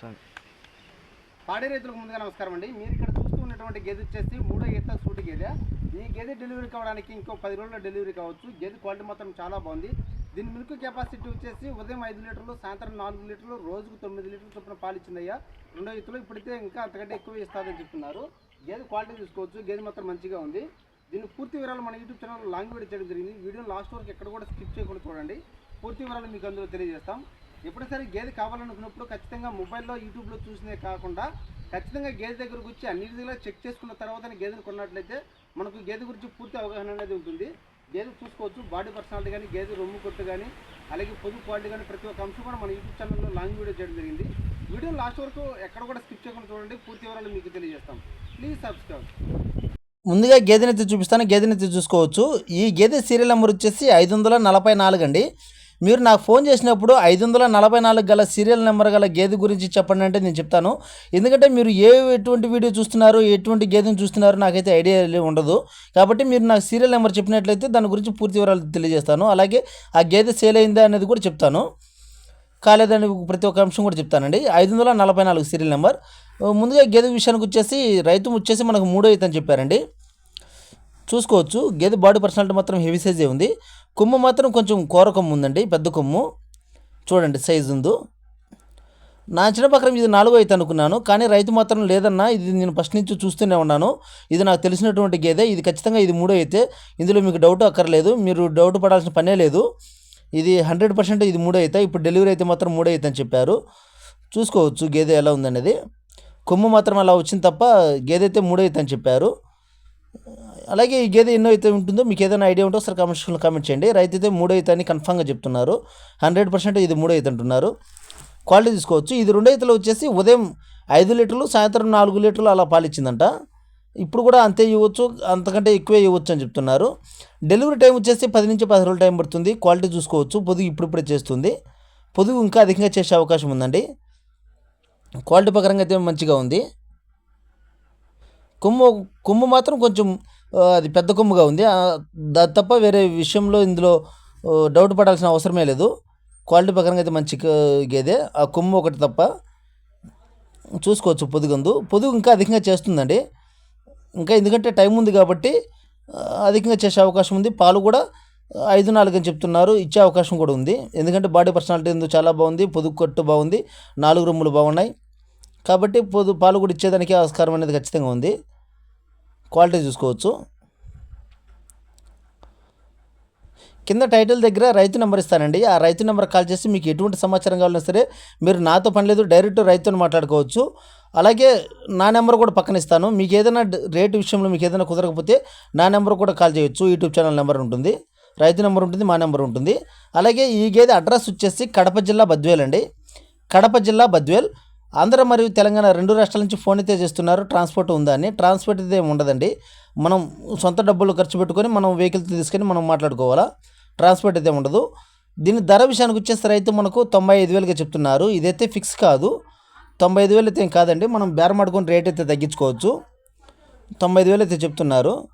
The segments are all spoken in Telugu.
సార్. పాడి రైతులకు ముందుగా నమస్కారం అండి. మీరు ఇక్కడ చూస్తూ ఉన్నటువంటి గేదె వచ్చేసి మూడో ఈత సూటి గేదె. ఈ గేదె డెలివరీ కావడానికి ఇంకో పది రోజుల్లో డెలివరీ కావచ్చు. గేదె క్వాలిటీ మాత్రం చాలా బాగుంది. దీని మిల్క్ కెపాసిటీ వచ్చేసి ఉదయం ఐదు లీటర్లు సాయంత్రం నాలుగు లీటర్లు రోజుకు తొమ్మిది లీటర్లు చొప్పున పాలు ఇచ్చిందయ్యా రెండో ఎత్తులో ఇప్పుడైతే ఇంకా అంతకంటే ఎక్కువ ఇస్తుందని చెప్తున్నారు. గేదె క్వాలిటీ చూసుకోవచ్చు గేదె మాత్రం మంచిగా ఉంది. దీని పూర్తి వివరాలు మన యూట్యూబ్ ఛానల్ లాంగ్ వీడియో చేయడం జరిగింది. వీడియో లాస్ట్ వరకు ఎక్కడ కూడా స్కిప్ చేయకుండా చూడండి. పూర్తి వివరాలు మీకు అందులో తెలియజేస్తాం. ఎప్పుడైనా గేదె కావాలనుకున్నప్పుడు ఖచ్చితంగా మొబైల్లో యూట్యూబ్లో చూసినే కాకుండా ఖచ్చితంగా గేదె దగ్గరకు వచ్చి అన్ని విధంగా చెక్ చేసుకున్న తర్వాత గేదెను కొన్నట్లయితే మనకు గేదె గురించి పూర్తి అవగాహన అనేది ఉంటుంది. గేదె చూసుకోవచ్చు బాడీ పర్సనాలిటీ కానీ గేదె రొమ్ము కొట్టు కానీ అలాగే పొదుపు క్వాలిటీ కానీ ప్రతి ఒక్క అంశం కూడా మన యూట్యూబ్ ఛానల్లో లాంగ్ వీడియో చేయడం జరిగింది. వీడియో లాస్ట్ వరకు ఎక్కడ కూడా స్కిప్ చేయకుండా చూడండి. పూర్తి వివరాలు మీకు తెలియజేస్తాం. ప్లీజ్ సబ్స్క్రైబ్ ముందుగా గేదెనెత్తి చూపిస్తాను. గేదెనెత్తి చూసుకోవచ్చు. ఈ గేదె సీరియల్ నెంబర్ వచ్చేసి ఐదు వందల నలభై నాలుగు అండి. మీరు నాకు ఫోన్ చేసినప్పుడు ఐదు వందల నలభై నాలుగు గల సీరియల్ నెంబర్ గల గేదె గురించి చెప్పండి అంటే నేను చెప్తాను. ఎందుకంటే మీరు ఏ ఎటువంటి వీడియో చూస్తున్నారు ఎటువంటి గేదెని చూస్తున్నారు నాకైతే ఐడియా ఉండదు. కాబట్టి మీరు నాకు సీరియల్ నెంబర్ చెప్పినట్లయితే దాని గురించి పూర్తి వివరాలు తెలియజేస్తాను. అలాగే ఆ గేదె సేల్ అయిందా అనేది కూడా చెప్తాను. కాలేదని ప్రతి ఒక్క అంశం కూడా చెప్తానండి. ఐదు వందల నలభై నాలుగు సీరియల్ నెంబర్. ముందుగా గేదె విషయానికి వచ్చేసి రైతు వచ్చేసి మనకు మూడో ఈత అని చెప్పారండి. చూసుకోవచ్చు. గేదె బాడీ పర్సనాలిటీ మాత్రం హెవీ సైజే ఉంది. కొమ్ము మాత్రం కొంచెం కూర కొమ్ము ఉందండి పెద్ద కొమ్ము. చూడండి సైజు ఉందో. నా చిన్న ప్రకారం ఇది నాలుగో అయితే అనుకున్నాను కానీ రైతు మాత్రం లేదన్నా ఇది నేను ఫస్ట్ నుంచి చూస్తూనే ఉన్నాను. ఇది నాకు తెలిసినటువంటి గేదె ఇది ఖచ్చితంగా ఇది మూడో అయితే. ఇందులో మీకు డౌట్ అక్కర్లేదు మీరు డౌట్ పడాల్సిన పనే లేదు. ఇది హండ్రెడ్ పర్సెంట్ ఇది మూడో అయితే ఇప్పుడు డెలివరీ అయితే మాత్రం మూడో అయితే అని చెప్పారు. చూసుకోవచ్చు గేదె ఎలా ఉందనేది. కొమ్ము మాత్రం అలా వచ్చింది తప్ప గేదె అయితే మూడో అయితే అని చెప్పారు. అలాగే ఈ గేదె ఎన్నో అయితే ఉంటుందో మీకు ఏదైనా ఐడియా ఉంటే ఒకసారి కామెంట్ సెక్షన్లో కామెంట్ చేయండి. రైతు అయితే మూడో అయితే అని కన్ఫామ్గా చెప్తున్నారు. హండ్రెడ్ పర్సెంట్ ఇది మూడో అయితే అంటున్నారు. క్వాలిటీ తీసుకోవచ్చు. ఇది రెండో ఈతలో వచ్చేసి ఉదయం ఐదు లీటర్లు సాయంత్రం నాలుగు లీటర్లు అలా పాలిచ్చిందంట. ఇప్పుడు కూడా అంతే ఇవ్వచ్చు అంతకంటే ఎక్కువే ఇవ్వచ్చు అని చెప్తున్నారు. డెలివరీ టైం వచ్చేసి పది నుంచి పది రోజులు టైం పడుతుంది. క్వాలిటీ చూసుకోవచ్చు. పొదుగు ఇప్పుడిప్పుడే చేస్తుంది. పొదుగు ఇంకా అధికంగా చేసే అవకాశం ఉందండి. క్వాలిటీ ప్రకారంగా అయితే మంచిగా ఉంది. కొమ్ము కొమ్ము మాత్రం కొంచెం అది పెద్ద కొమ్ముగా ఉంది. దా తప్ప వేరే విషయంలో ఇందులో డౌట్ పడాల్సిన అవసరమే లేదు. క్వాలిటీ ప్రకారంగా అయితే మంచి గేదే గేదె. ఆ కొమ్ము ఒకటి తప్ప చూసుకోవచ్చు పొదుగుందు. పొదుగు ఇంకా అధికంగా చేస్తుందండి. ఇంకా ఎందుకంటే టైం ఉంది కాబట్టి అధికంగా చేసే అవకాశం ఉంది. పాలు కూడా ఐదు నాలుగు అని చెప్తున్నారు. ఇచ్చే అవకాశం కూడా ఉంది. ఎందుకంటే బాడీ పర్సనాలిటీ ఎందుకు చాలా బాగుంది. పొదుగు కట్టు బాగుంది. నాలుగు రొమ్ములు బాగున్నాయి. కాబట్టి పొదు పాలు కూడా ఇచ్చేదానికి ఆస్కారం అనేది ఖచ్చితంగా ఉంది. క్వాలిటీ చూసుకోవచ్చు. కింద టైటిల్ దగ్గర రైతు నెంబర్ ఇస్తానండి. ఆ రైతు నెంబర్ కాల్ చేసి మీకు ఎటువంటి సమాచారం కావాలన్నా సరే మీరు నాతో పని లేదు డైరెక్ట్ రైతుని మాట్లాడుకోవచ్చు. అలాగే నా నెంబర్ కూడా పక్కన ఇస్తాను. మీకు ఏదైనా రేటు విషయంలో మీకు ఏదైనా కుదరకపోతే నా నెంబర్ కూడా కాల్ చేయొచ్చు. యూట్యూబ్ ఛానల్ నెంబర్ ఉంటుంది. రైతు నెంబర్ ఉంటుంది మా నెంబర్ ఉంటుంది. అలాగే ఈ గేదె అడ్రస్ వచ్చేసి కడప జిల్లా బద్వేల్ అండి. కడప జిల్లా బద్వేల్. ఆంధ్ర మరియు తెలంగాణ రెండు రాష్ట్రాల నుంచి ఫోన్ అయితే చేస్తున్నారు. ట్రాన్స్పోర్ట్ ఉందా అని. ట్రాన్స్పోర్ట్ అయితే ఉండదండి. మనం సొంత డబ్బులు ఖర్చు పెట్టుకొని మనం వెహికల్ తీసుకొని మనం మాట్లాడుకోవాలా? ట్రాన్స్పోర్ట్ అయితే ఉండదు. దీని ధర విషయానికి వచ్చేస్తే రైతు మనకు తొంభై ఐదు వేలుగా చెప్తున్నారు. ఇదైతే ఫిక్స్ కాదు. తొంభై ఐదు వేలు అయితే ఏం కాదండి. మనం బేరం రేట్ అయితే తగ్గించుకోవచ్చు. తొంభై ఐదు వేలు అయితే చెప్తున్నారు.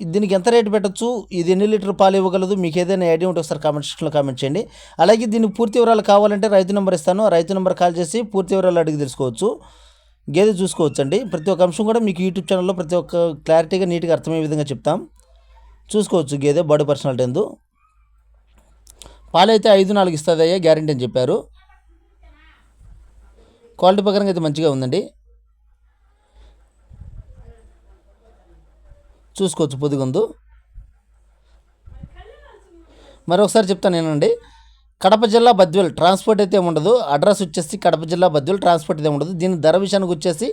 దీనికి ఎంత రేటు పెట్టచ్చు? ఇది ఎన్ని లీటర్ పాలు ఇవ్వగలదు? మీకు ఏదైనా ఐడియా ఉంటే ఒకసారి కామెంట్ సెక్షన్లో కామెంట్ చేయండి. అలాగే దీనికి పూర్తి వివరాలు కావాలంటే రైతు నెంబర్ ఇస్తాను. ఆ రైతు నెంబర్ కాల్ చేసి పూర్తి వివరాలు అడిగి తెలుసుకోవచ్చు. గేదె చూసుకోవచ్చు అండి ప్రతి ఒక్క అంశం కూడా మీకు యూట్యూబ్ ఛానల్లో ప్రతి ఒక్క క్లారిటీగా నీట్గా అర్థమయ్యే విధంగా చెప్తాం. చూసుకోవచ్చు గేదె బాడీ పర్సనాలిటీ ఎందు పాలు అయితే ఐదు నాలుగు ఇస్తుంది అయ్యా గ్యారంటీ అని చెప్పారు. క్వాలిటీ ప్రకారంగా అయితే మంచిగా ఉందండి. చూసుకోవచ్చు పొదిగుందు. మరొకసారి చెప్తాను నేనండి. కడప జిల్లా బద్వేల్ ట్రాన్స్పోర్ట్ అయితే ఉండదు అడ్రస్ వచ్చేసి కడప జిల్లా బద్వేల్ ట్రాన్స్పోర్ట్ అయితే ఉండదు దీని ధర విషయానికి వచ్చేసి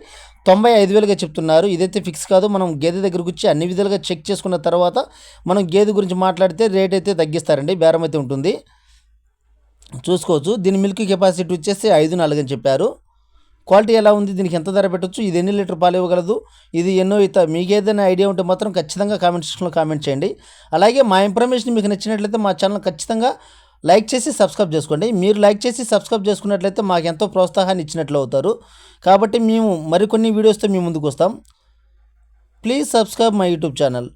తొంభై ఐదు వేలుగా చెప్తున్నారు. ఇదైతే ఫిక్స్ కాదు. మనం గేదె దగ్గరకు వచ్చి అన్ని విధాలుగా చెక్ చేసుకున్న తర్వాత మనం గేదె గురించి మాట్లాడితే రేట్ అయితే తగ్గిస్తారండి. బేరం అయితే ఉంటుంది. చూసుకోవచ్చు. దీని మిల్క్ కెపాసిటీ వచ్చేసి ఐదు నాలుగు అని చెప్పారు. క్వాలిటీ ఎలా ఉంది దీనికి ఎంత ధర పెట్టొచ్చు ఇది ఎన్ని లీటర్ పాలు ఇవ్వగలదు ఇది ఎన్నో ఇత మీకు ఏదైనా ఐడియా ఉంటే మాత్రం ఖచ్చితంగా కామెంట్ సెక్షన్లో కామెంట్ చేయండి. అలాగే మా ఇన్ఫర్మేషన్ మీకు నచ్చినట్లయితే మా ఛానల్ ఖచ్చితంగా లైక్ చేసి సబ్స్క్రైబ్ చేసుకోండి. మీరు లైక్ చేసి సబ్స్క్రైబ్ చేసుకున్నట్లయితే మాకు ఎంతో ప్రోత్సాహాన్ని ఇచ్చినట్లు అవుతారు. కాబట్టి మేము మరికొన్ని వీడియోస్తో మీ ముందుకు వస్తాం. Please subscribe my YouTube channel.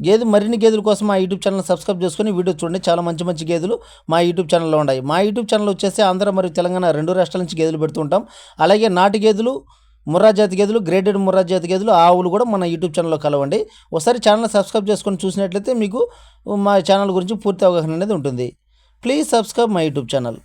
గేదె మరిన్ని గేదెల కోసం మా యూట్యూబ్ ఛానల్ సబ్స్క్రైబ్ చేసుకొని వీడియో చూడండి. చాలా మంచి మంచి గేదెలు మా యూట్యూబ్ ఛానల్లో ఉన్నాయి. మా యూట్యూబ్ ఛానల్ వచ్చేసి ఆంధ్ర మరియు తెలంగాణ రెండు రాష్ట్రాల నుంచి గేదెలు పెడుతుంటాం అలాగే నాటు గేదెలు ముర్రా జాతి గేదెలు గ్రేడెడ్ ముర్రా జాతి గేదెలు ఆవులు కూడా మన యూట్యూబ్ ఛానల్లో కలవండి. ఒకసారి ఛానల్ సబ్స్క్రైబ్ చేసుకొని చూసినట్లయితే మీకు మా ఛానల్ గురించి పూర్తి అవగాహన అనేది ఉంటుంది. Please subscribe my YouTube channel.